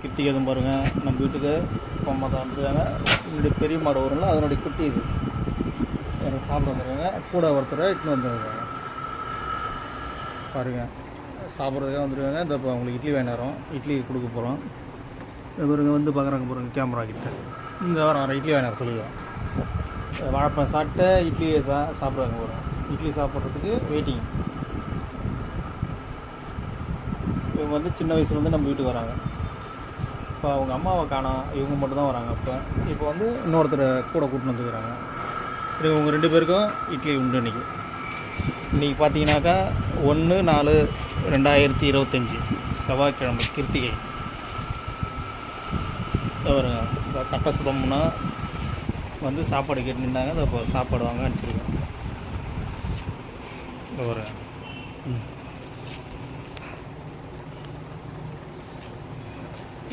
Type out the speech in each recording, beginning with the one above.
கிருத்திகை எதுவும் பாருங்கள் நம்ம வீட்டுக்கு பொம்மை தான் என்னுடைய பெரிய மாடு வரும்ல அதனுடைய குட்டி இது. எனக்கு சாப்பிட வந்துருக்காங்க. கூட ஒருத்தரை இட்டுன்னு வந்துருக்காங்க. பாருங்க. சாப்பிட்றதுக்காக வந்துருக்காங்க. இந்த இப்போ உங்களுக்கு இட்லி வேணும் இட்லி கொடுக்க போகிறோம் இவருங்க வந்து பார்க்குறாங்க போகிறாங்க கேமரா கிட்ட. இந்த வாரம் வர இட்லி வேணும் சொல்லுவோம் வாழைப்பழம் சாப்பிட்டு இட்லியை சா சாப்பிடுவாங்க போகிறோம் இட்லி சாப்பிட்றதுக்கு வெயிட்டிங் இவங்க வந்து சின்ன வயசுலேருந்து நம்ம வீட்டுக்கு வராங்க. இப்போ அவங்க அம்மாவை காணோம் இவங்க மட்டும் தான் வராங்க. அப்போ இப்போ வந்து இன்னொருத்தரை கூட கூட்டின்னு வந்துக்கிறாங்க. இவங்க ரெண்டு பேருக்கும் இட்லி உண்டு இன்றைக்கி இன்றைக்கி பார்த்தீங்கன்னாக்கா ஒன்று நாலு ரெண்டாயிரத்தி இருபத்தஞ்சி. செவ்வாய்க்கிழமை கிருத்திகை. வருங்க இப்போ கட்ட சுதம்னா வந்து சாப்பாடு கேட்டு நின்றாங்க அதை இப்போ சாப்பாடு வாங்க அனுப்பிச்சிருக்கோம் ஒரு வருங்க ம்.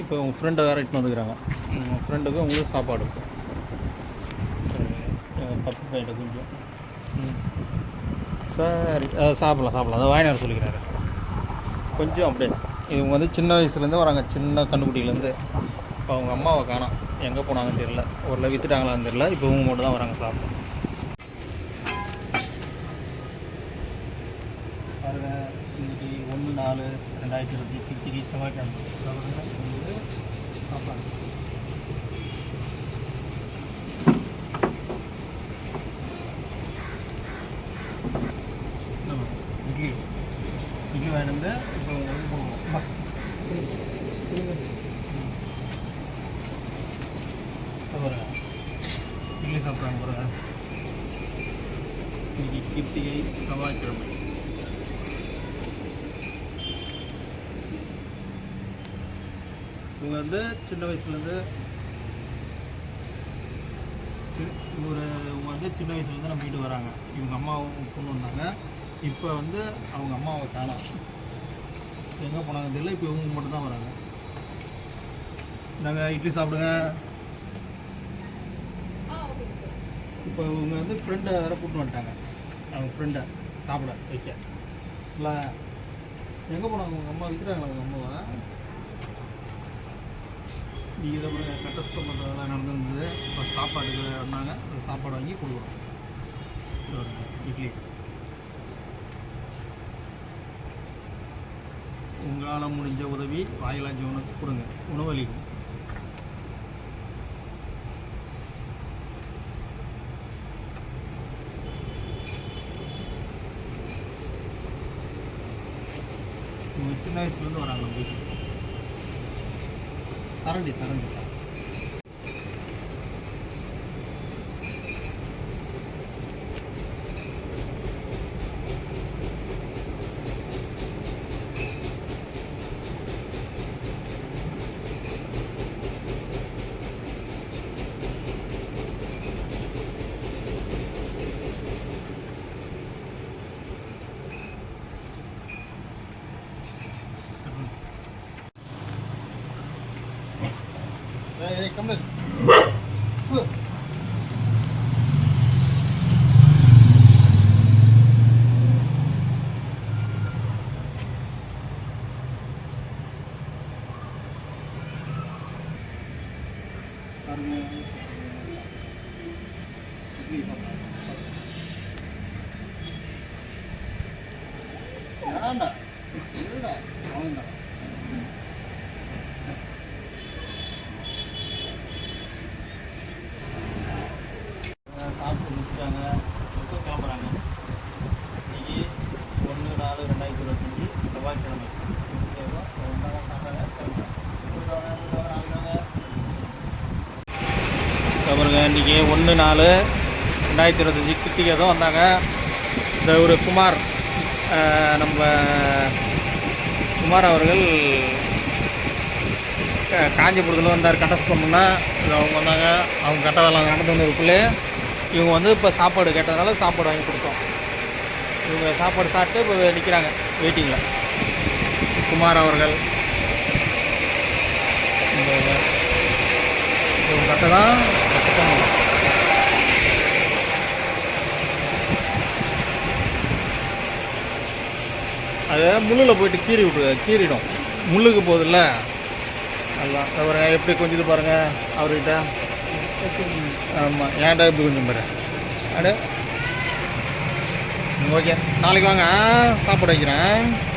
இப்போ உங்கள் ஃப்ரெண்டை வேறு இட்டுன்னு வந்துக்கிறாங்க. உங்கள் ஃப்ரெண்டுக்கு உங்களுக்கு சாப்பாடு எங்கள் பத்து பையன்ட்ட கொஞ்சம் சரி சாப்பிடலாம் சாப்பிட்லாம். அதை வாயினார் சொல்லிக்கிறாரு. கொஞ்சம் அப்படியே. இவங்க வந்து சின்ன வயசுலேருந்து வராங்க. சின்ன கண்டுக்குட்டியிலேருந்து இப்போ அவங்க அம்மாவை காணோம். எங்கே போனாங்கன்னு தெரியல. ஊரில் விற்றுட்டாங்களான்னு தெரியல. இப்போ இவங்க மட்டும் தான் வராங்க சாப்பிட. பாருங்கள் இன்னைக்கு ஒன்று நாலு ரெண்டாயிரத்தி இருபத்தி கிருத்திகை செவ்வாய்க்கிழமை. சாப்பாடு ஆமா, இட்லி. இட்லி வாங்கிட்டு வந்து இப்போ வந்து போடுவோம் பாருங்க இட்லி சாப்பிட்றாங்க பாருங்க இன்னைக்கு கிருத்திகை செவ்வாய்க்கிழமை இவங்க வந்து சின்ன வயசுலேருந்து ஒரு இவங்க வந்து சின்ன வயசுலேருந்து நம்ம வீட்டு வராங்க. இவங்க அம்மாவும் பொண்ணு வந்தாங்க. இப்போ வந்து அவங்க அம்மாவை காணும். எங்கே போனாங்க தெரியல. இப்போ இவங்க மட்டும் தான் வராங்க. நாங்கள் இட்லி சாப்பிடுங்க. இப்போ இவங்க வந்து ஃப்ரெண்டை வேறு கூப்பிட்டு வந்துட்டாங்க. அவங்க ஃப்ரெண்டை சாப்பிட வைக்க. இல்லை எங்கே போனாங்க? உங்கள் அம்மா விற்கிறாங்களா? உங்கள் அம்மாவை? இதை கட்டஸ்தம் பண்ணுறதெல்லாம் நடந்துருந்தது. இப்போ சாப்பாடுக்கு வந்தாங்க அந்த சாப்பாடு வாங்கி கொடுக்குறோம் இட்லி. உங்களால் முடிஞ்ச உதவி வாயிலா ஜீவனுக்கு கொடுங்க. உணவளிக்கும் சின்ன வயசுலேருந்து வராங்க. நம்ம 다른 데 다른 데. சு பாருங்க இட்லி சாப்பிடுங்க. வேண்டாம் இருடா வேண்டாம் பேசுகிறாங்க இப்போ கிளம்புறாங்க. இன்னைக்கு ஒன்று நாலு ரெண்டாயிரத்தி இருபத்தஞ்சி செவ்வாய்க்கிழமை. ஓகேவா? ஒன்றாக சாப்பிட்டாங்க கிளம்புறாங்க பாருங்க இன்றைக்கி ஒன்று நாலு ரெண்டாயிரத்தி இருபத்தஞ்சி கிருத்திகை தான் வந்தாங்க. இந்த ஒரு குமார் நம்ம குமார் அவர்கள் காஞ்சிபுரத்தில் வந்தார். கட்டஸ்தம்னா அவங்க வந்தாங்க. அவங்க கட்ட வேலை நடந்து வந்ததுக்குள்ளே இவங்க வந்து இப்போ சாப்பாடு கேட்டதுனால சாப்பாடு வாங்கி கொடுத்தோம். இவங்க சாப்பாடு சாப்பிட்டு இப்போ நிற்கிறாங்க வெயிட்டிங்கில் குமார் அவர்கள். இவங்க கட்ட தான் சுத்தம் அதை அது முள்ளில் போயிட்டு கீறி விட்டு கீறிடும். முள்ளுக்கு போகுதுல்ல? அதான் அவர் எப்படி கொஞ்சம் பாருங்கள் அவர்கிட்ட. ஆமாம் ஏன்டா இப்படி கொஞ்சம் பாரு. அடு. ஓகே நாளைக்கு வாங்க. சாப்பாடு வைக்கிறேன்.